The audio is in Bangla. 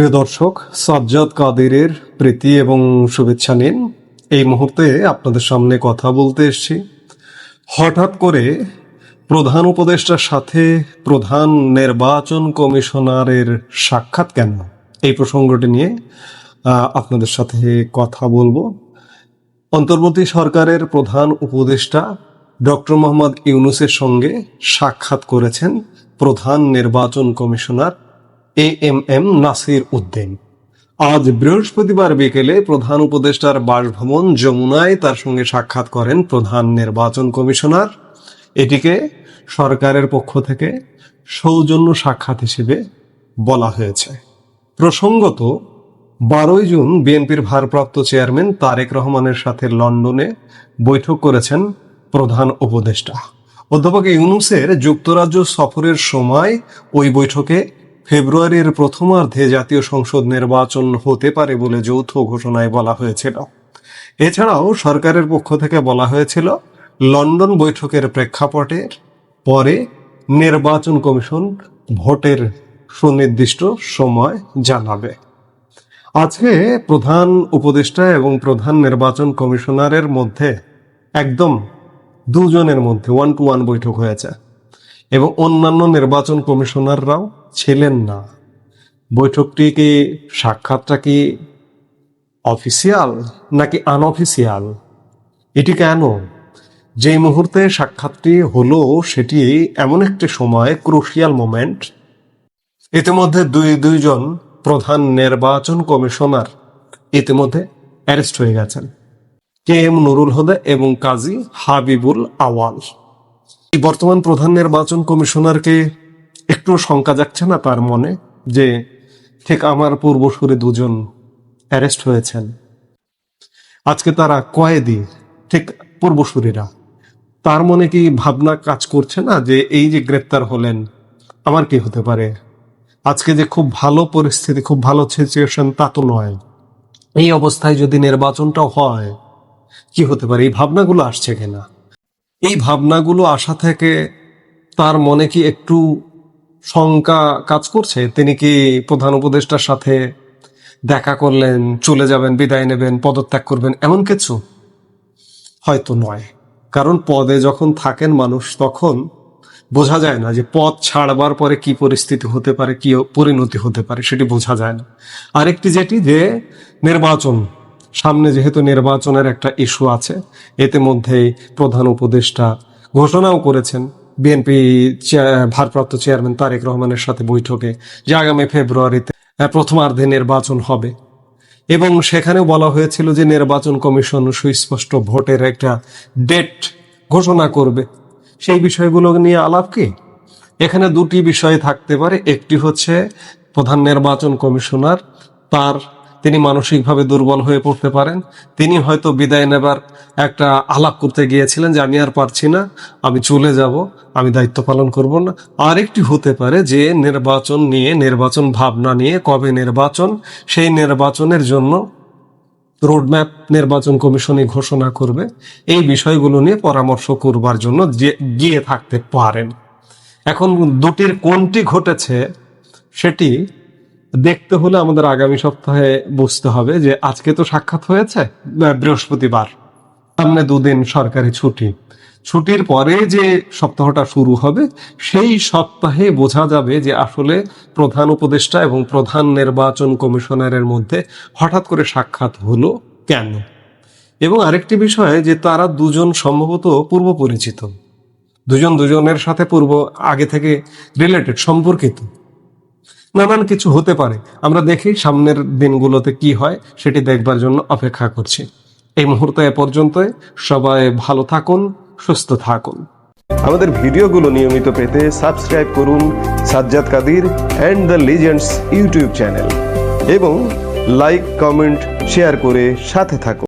প্রিয় দর্শক, সাজ্জাদ কাদিরের প্রীতি এবং শুভেচ্ছা নিন। এই মুহূর্তে আপনাদের সামনে কথা বলতে এসেছি। হঠাৎ করে প্রধান উপদেষ্টার সাথে প্রধান নির্বাচন কমিশনারের সাক্ষাৎ কেন? এই প্রসঙ্গটি নিয়ে আপনাদের সাথে কথা বলব। অন্তর্বর্তী সরকারের প্রধান উপদেষ্টা ডক্টর মোহাম্মদ ইউনুসের সঙ্গে সাক্ষাৎ করেছেন প্রধান নির্বাচন commissioner A M M Nasir Uddin. আজ বৃহস্পতিবার বিকেলে প্রধান উপদেষ্টার বাসভবন যমুনায় তার সঙ্গে সাক্ষাৎ করেন প্রধান নির্বাচন কমিশনার। এটিকে সরকারের পক্ষ থেকে সৌজন্য সাক্ষাৎ হিসেবে বলা হয়েছে। প্রসঙ্গত, বারোই জুন বিএনপির ভারপ্রাপ্ত চেয়ারম্যান তারেক রহমানের সাথে লন্ডনে বৈঠক করেছেন প্রধান উপদেষ্টা। অধ্যাপক ইউনুসের যুক্তরাজ্য সফরের সময় ওই বৈঠকে ফেব্রুয়ারির প্রথমার্ধে জাতীয় সংসদ নির্বাচন হতে পারে বলে যৌথ ঘোষণায় বলা হয়েছিল। এছাড়াও সরকারের পক্ষ থেকে বলা হয়েছিল, লন্ডন বৈঠকের প্রেক্ষাপটের পরে নির্বাচন কমিশন ভোটের সুনির্দিষ্ট সময় জানাবে। আজকে প্রধান উপদেষ্টা এবং প্রধান নির্বাচন কমিশনারের মধ্যে একদম দুজনের মধ্যে ওয়ান টু ওয়ান বৈঠক হয়েছে। এবং অন্যান্য নির্বাচন কমিশনাররাও ছিলেন না। বৈঠকটি কি সাক্ষাৎটা কি অফিসিয়াল নাকি আনঅফিসিয়াল? এটি কেন? যেই মুহূর্তে সাক্ষাৎটি হলো, সেটি এমন একটি সময় ক্রুশিয়াল মোমেন্ট। ইতিমধ্যে দুই দুইজন প্রধান নির্বাচন কমিশনার ইতিমধ্যে অ্যারেস্ট হয়ে গেছেন। কে এম নুরুল হুদা এবং কাজী হাবিবুল আওয়াল। বর্তমান প্রধান নির্বাচন কমিশনারকে একটু শঙ্কা যাচ্ছে না তার মনে? যে ঠিক আমার পূর্বসূরি দুজন অ্যারেস্ট হয়েছেন। আজকে তারা কয়েদি, ঠিক পূর্বসূরিরা। তার মনে কি ভাবনা কাজ করছে না যে এই যে গ্রেপ্তার হলেন, আমার কি হতে পারে? আজকে যে খুব ভালো পরিস্থিতি, খুব ভালো সিচুয়েশন তা তো নয়। এই অবস্থায় যদি নির্বাচনটাও হয়, কি হতে পারে? এই ভাবনাগুলো আসছে কিনা? এই ভাবনাগুলো আসা থেকে তার মনে কি একটু শঙ্কা কাজ করছে? তিনি কি প্রধান উপদেষ্টার সাথে দেখা করলেন, চলে যাবেন, বিদায় নেবেন, পদত্যাগ করবেন, এমন কিছু? হয়তো নয়। কারণ পদে যখন থাকেন মানুষ, তখন বোঝা যায় না যে পদ ছাড়বার পরে কি পরিস্থিতি হতে পারে, কি পরিণতি হতে পারে, সেটি বোঝা যায় না। আরেকটি যেটি যে, নির্বাচন সামনে যেহেতু নির্বাচনের একটা ইস্যু আছে এতে মধ্যেই প্রধান উপদেষ্টা ঘোষণাও করেছেন। বিএনপি ভারপ্রাপ্ত চেয়ারম্যান তারেক রহমানের সাথে বৈঠকে যে আগামী ফেব্রুয়ারিতে প্রথমার্ধে নির্বাচন হবে। এবং সেখানেও বলা হয়েছিল যে নির্বাচন কমিশন সুস্পষ্ট ভোটের একটা ডেট ঘোষণা করবে। সেই বিষয়গুলো নিয়ে আলাপ কি? এখানে দুটি বিষয় থাকতে পারে। একটি হচ্ছে প্রধান নির্বাচন কমিশনার তার তিনি মানসিকভাবে দুর্বল হয়ে পড়তে পারেন। তিনি হয়তো বিদায় নেবার একটা আলাপ করতে গিয়েছিলেন যে, আমি আর পারছি না, আমি চলে যাব, আমি দায়িত্ব পালন করব না। আরেকটি হতে পারে যে, নির্বাচন নিয়ে, নির্বাচন ভাবনা নিয়ে, কবে নির্বাচন, সেই নির্বাচনের জন্য রোডম্যাপ নির্বাচন কমিশনে ঘোষণা করবে। এই বিষয়গুলো নিয়ে পরামর্শ করবার জন্য গিয়ে থাকতে পারেন। এখন দুটির কোনটি ঘটেছে, সেটি দেখতে হলে আমাদের আগামী সপ্তাহে বুঝতে হবে যে আজকে তো সাক্ষাৎ হয়েছে বৃহস্পতিবার। সামনে দুদিন সরকারি ছুটি। ছুটির পরে যে সপ্তাহটা শুরু হবে, সেই সপ্তাহে বোঝা যাবে যে আসলে প্রধান উপদেষ্টা এবং প্রধান নির্বাচন কমিশনারের মধ্যে হঠাৎ করে সাক্ষাৎ হলো কেন? এবং আরেকটি বিষয় যে তারা দুজন সম্ভবত পূর্ব পরিচিত। দুজন দুজনের সাথে পূর্ব, আগে থেকে রিলেটেড সম্পর্কিত। নানান কিছু হতে পারে। আমরা দেখি সামনের দিনগুলোতে কি হয়, সেটি দেখবার জন্য অপেক্ষা করছি। এই মুহূর্তে এ পর্যন্তই। সবাই ভালো থাকুন, সুস্থ থাকুন। আমাদের ভিডিওগুলো নিয়মিত পেতে সাবস্ক্রাইব করুন Sajjad Kadir and the legends YouTube channel এবং লাইক, কমেন্ট, শেয়ার করে সাথে থাকুন।